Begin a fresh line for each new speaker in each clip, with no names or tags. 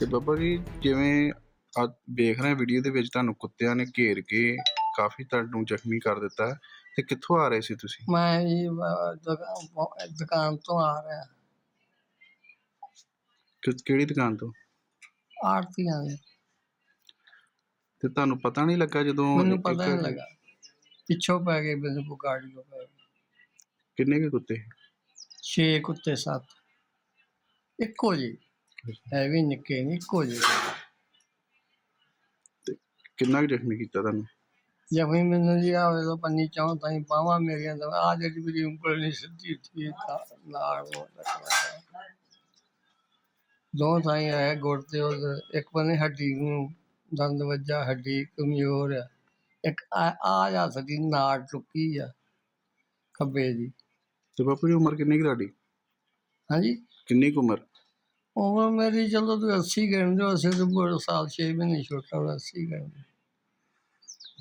ਤੇ ਬਾਬਾ ਜੀ ਜਿਵੇਂ ਆ ਦੇਖ ਰਹੇ ਵੀਡੀਓ ਦੇ ਵਿੱਚ ਤੁਹਾਨੂੰ ਕੁੱਤਿਆਂ ਨੇ ਘੇਰ ਕੇ ਕਾਫੀ ਤੁਹਾਨੂੰ ਜ਼ਖਮੀ ਕਰ ਦਿੱਤਾ ਹੈ। ਤੇ ਕਿੱਥੋਂ ਆ ਰਹੇ ਸੀ ਤੁਸੀਂ?
ਮੈਂ ਜੀ ਦੁਕਾਨ ਤੋਂ ਆ ਰਿਹਾ।
ਕਿ- ਕਿਹੜੀ ਦੁਕਾਨ ਤੋਂ?
ਆਰਤੀਆਂ ਦੇ।
ਤੇ ਤੁਹਾਨੂੰ ਪਤਾ ਨਹੀਂ ਲੱਗਾ ਜਦੋਂ
ਮੈਨੂੰ ਪਤਾ ਨਹੀਂ ਲੱਗਾ। ਪਿੱਛੋਂ ਪੈ ਗਏ ਮੈਨੂੰ ਕੋ ਗਾੜੀ ਕੋ ਪੈ ਗਏ।
ਕਿੰਨੇ ਕੁ ਕੁੱਤੇ?
ਛੇ ਕੁੱਤੇ ਸੱਤ। ਇੱਕੋ ਜੀ ਹੈ ਵੀ ਨਿੱਕੇ ਨਹੀਂ ਇੱਕੋ ਜੀ
ਕਿੰਨਾ ਕੁ ਜ਼ਖਮੀ ਕੀਤਾ ਤੁਹਾਨੂੰ?
ਜਦ ਵੀ ਮੈਨੂੰ ਜੀ ਆਵੇ ਤਾਂ ਪੰਨੀ ਚਾਹ ਤਾਂ ਹੀ ਬਾਵਾ ਮੇਰੀਆਂ ਤਾਂ ਆ ਜਿਹੜੀ ਮੇਰੀ ਉਂਗਲ ਨਹੀਂ ਸਿੱਧੀ ਥੀ ਤਾਂ ਨਾਲ ਉਹ ਰੱਖਣਾ ਦੋ ਥਾਈ ਹੈ ਗੁੜ ਤੇ ਉਹ ਇੱਕ ਬੰਨੇ ਹੱਡੀ ਨੂੰ ਦੰਦ ਵੱਜਾ ਹੱਡੀ ਕਮਜ਼ੋਰ ਹੈ ਇੱਕ ਆ ਆ ਜਾ ਸਦੀ ਨਾੜ ਟੁੱਕੀ ਆ ਖੱਬੇ ਦੀ।
ਤੇ ਬਾਪੂ ਜੀ ਉਮਰ ਕਿੰਨੀ ਕੁ ਤੁਹਾਡੀ?
ਹਾਂਜੀ?
ਕਿੰਨੀ ਕੁ ਉਮਰ?
ਉਮਰ ਮੇਰੀ ਚਲੋ ਤੂੰ 80 ਗਣ ਜੋ ਅਸੀਂ ਤਾਂ ਬੜਾ ਸਾਲ 6 ਮਹੀਨੇ ਛੋਟਾ ਹੋਇਆ 80 ਗਣ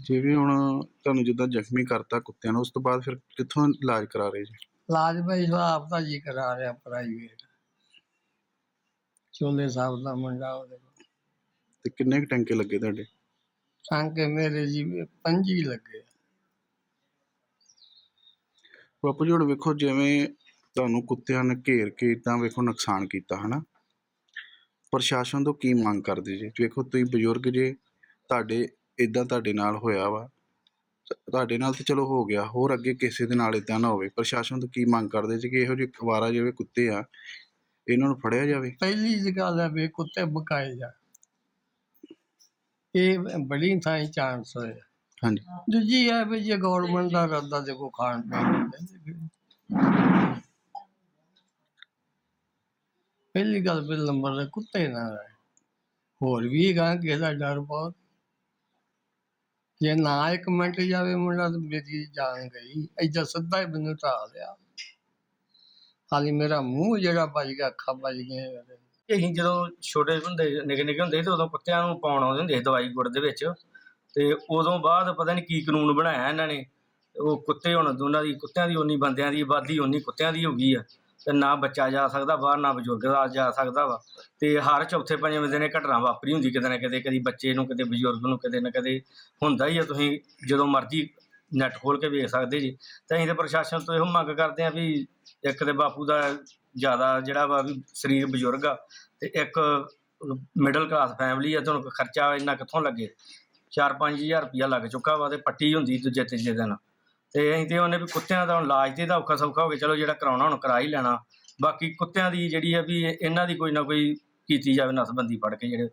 ਜਿਵੇਂ ਹੁਣ ਤੁਹਾਨੂੰ ਜਿੱਦਾਂ ਜ਼ਖਮੀ ਕਰਤਾ ਕੁੱਤਿਆਂ ਨੂੰ ਉਸ ਤੋਂ ਬਾਅਦ ਫਿਰ ਕਿੱਥੋਂ ਇਲਾਜ ਕਰਾ ਰਹੇ ਜੀ?
ਇਲਾਜ ਭਾਈ ਸਾਹਿਬ ਦਾ ਜੀ ਕਰਾ ਰਿਹਾ ਪ੍ਰਾਈਵੇਟ ਚੋਲੇ ਸਾਹਿਬ ਦਾ ਮੁੰਡਾ ਉਹਦੇ ਕੋਲ।
ਤੇ ਕਿੰਨੇ ਕੁ ਟੈਂਕੇ ਲੱਗੇ ਤੁਹਾਡੇ?
ਟਾਂਕੇ ਮੇਰੇ ਜੀ ਪੰਜੀ ਲੱਗੇ
ਬਾਪੂ ਜੀ ਹੁਣ ਵੇਖੋ ਜਿਵੇਂ ਤੁਹਾਨੂੰ ਕੁੱਤਿਆਂ ਨੇ ਘੇਰ ਕੇ ਇਦਾਂ ਵੇਖੋ ਨੁਕਸਾਨ ਕੀਤਾ ਹਨਾ? ਪ੍ਰਸ਼ਾਸਨ ਤੋਂ ਕੀ ਮੰਗ ਕਰਦੇ ਜੀ? ਵੇਖੋ ਤੁਸੀਂ ਬਜ਼ੁਰਗ ਜੇ ਤੁਹਾਡੇ ਇਦਾਂ ਤੁਹਾਡੇ ਨਾਲ ਹੋਇਆ ਵਾ। ਤੁਹਾਡੇ ਨਾਲ ਤੇ ਚਲੋ ਹੋ ਗਿਆ ਹੋਰ ਅੱਗੇ ਕਿਸੇ ਦੇ ਨਾਲ ਇਦਾਂ ਨਾ ਹੋਵੇ। ਪ੍ਰਸ਼ਾਸਨ ਤੋਂ ਕੀ ਮੰਗ ਕਰਦੇ ਜੀ ਕਿ ਇਹੋ ਜਿਹੇ ਅਵਾਰਾ ਜਿਹੜੇ ਕੁੱਤੇ ਆ ਇਹਨਾਂ ਨੂੰ ਫੜਿਆ ਜਾਵੇ?
ਪਹਿਲੀ ਗੱਲ ਹੈ ਵੀ ਕੁੱਤੇ ਬਕਾਏ ਜਾ ਇਹ ਬੜੀ ਥਾਂ ਚਾਂਸ ਹੋਇਆ
ਹਾਂਜੀ।
ਦੂਜੀ ਹੈ ਵੀ ਜੇ ਗਵਰਨਮੈਂਟ ਦਾ ਰੱਦਾ ਦੇਖੋ ਖਾਣ ਪੀਣ ਦੀ। ਪਹਿਲੀ ਗੱਲ ਬਿਲ ਨੰਬਰ ਦੇ ਕੁੱਤੇ ਨਾ ਰਹੇ ਹੋਰ ਵੀ ਗਾ ਕਿਸੇ ਦਾ ਡਰ ਬਹੁਤ। ਜੇ ਨਾ ਇੱਕ ਮਿੰਟ ਜਾਵੇ ਮੁੰਡਾ ਤਾਂ ਮੇਰੀ ਜਾਨ ਗਈ। ਐਜਾ ਸਿੱਧਾ ਹੀ ਮੈਨੂੰ ਢਾ ਲਿਆ। ਹਾਲੀ ਮੇਰਾ ਮੂੰਹ ਜਿਹੜਾ ਵੱਜ ਗਿਆ, ਅੱਖਾਂ ਵੱਜ ਗਈਆਂ
ਅਸੀਂ ਜਦੋਂ ਛੋਟੇ ਹੁੰਦੇ, ਨਿੱਕੇ ਨਿੱਕੇ ਹੁੰਦੇ ਸੀ ਤੇ ਉਦੋਂ ਕੁੱਤਿਆਂ ਨੂੰ ਪਾਉਣ ਆਉਂਦੇ ਹੁੰਦੇ ਸੀ ਦਵਾਈ ਗੁੜ ਦੇ ਵਿੱਚ। ਤੇ ਉਦੋਂ ਬਾਅਦ ਪਤਾ ਨਹੀਂ ਕੀ ਕਾਨੂੰਨ ਬਣਾਇਆ ਇਹਨਾਂ ਨੇ। ਉਹ ਕੁੱਤੇ ਹੁਣ ਦੋਨਾਂ ਦੀ, ਕੁੱਤਿਆਂ ਦੀ ਉਨੀ ਬੰਦਿਆਂ ਦੀ ਆਬਾਦੀ ਉਨੀ ਕੁੱਤਿਆਂ ਦੀ ਹੋ ਗਈ ਆ। ਤੇ ਨਾ ਬੱਚਾ ਜਾ ਸਕਦਾ ਬਾਹਰ ਨਾ ਬਜ਼ੁਰਗ ਦਾ ਜਾ ਸਕਦਾ ਵਾ। ਤੇ ਹਰ ਚੌਥੇ ਪੰਜਵੇਂ ਦਿਨ ਇਹ ਘਟਨਾ ਵਾਪਰੀ ਹੁੰਦੀ, ਕਿਤੇ ਨਾ ਕਿਤੇ, ਕਦੀ ਬੱਚੇ ਨੂੰ ਕਿਤੇ ਬਜ਼ੁਰਗ ਨੂੰ ਕਿਤੇ ਨਾ ਕਿਤੇ ਹੁੰਦਾ ਹੀ ਆ। ਤੁਸੀਂ ਜਦੋਂ ਮਰਜ਼ੀ ਨੈਟ ਖੋਲ ਕੇ ਵੇਖ ਸਕਦੇ ਜੀ। ਤੇ ਅਸੀਂ ਤੇ ਪ੍ਰਸ਼ਾਸਨ ਤੋਂ ਇਹੋ ਮੰਗ ਕਰਦੇ ਆ ਵੀ ਇੱਕ ਤੇ ਬਾਪੂ ਦਾ ਜ਼ਿਆਦਾ ਜਿਹੜਾ ਵਾ ਵੀ ਸਰੀਰ ਬਜ਼ੁਰਗ ਆ, ਤੇ ਇੱਕ ਮਿਡਲ ਕਲਾਸ ਫੈਮਿਲੀ ਆ ਤੁਹਾਨੂੰ ਖਰਚਾ ਇੰਨਾ ਕਿੱਥੋਂ ਲੱਗੇ? 4-5000 ਰੁਪਇਆ ਲੱਗ ਚੁੱਕਾ ਵਾ ਤੇ ਪੱਟੀ ਹੁੰਦੀ ਦੂਜੇ, ਤੀਜੇ ਦਿਨ। ਤੇ ਅਸੀਂ ਤੇ ਉਹਨੇ ਵੀ ਕੁੱਤਿਆਂ ਦਾ ਹੁਣ ਇਲਾਜ ਤੇ ਦਾ ਔਖਾ ਸੌਖਾ ਹੋ ਗਿਆ, ਚਲੋ ਜਿਹੜਾ ਕਰਾਉਣਾ ਹੁਣ ਕਰਾ ਹੀ ਲੈਣਾ। ਬਾਕੀ ਕੁੱਤਿਆਂ ਦੀ ਜਿਹੜੀ ਆ ਵੀ ਇਹਨਾਂ ਦੀ ਕੋਈ ਨਾ ਕੋਈ ਕੀਤੀ ਜਾਵੇ ਨਸਬੰਦੀ ਫੜ ਕੇ ਜਿਹੜੇ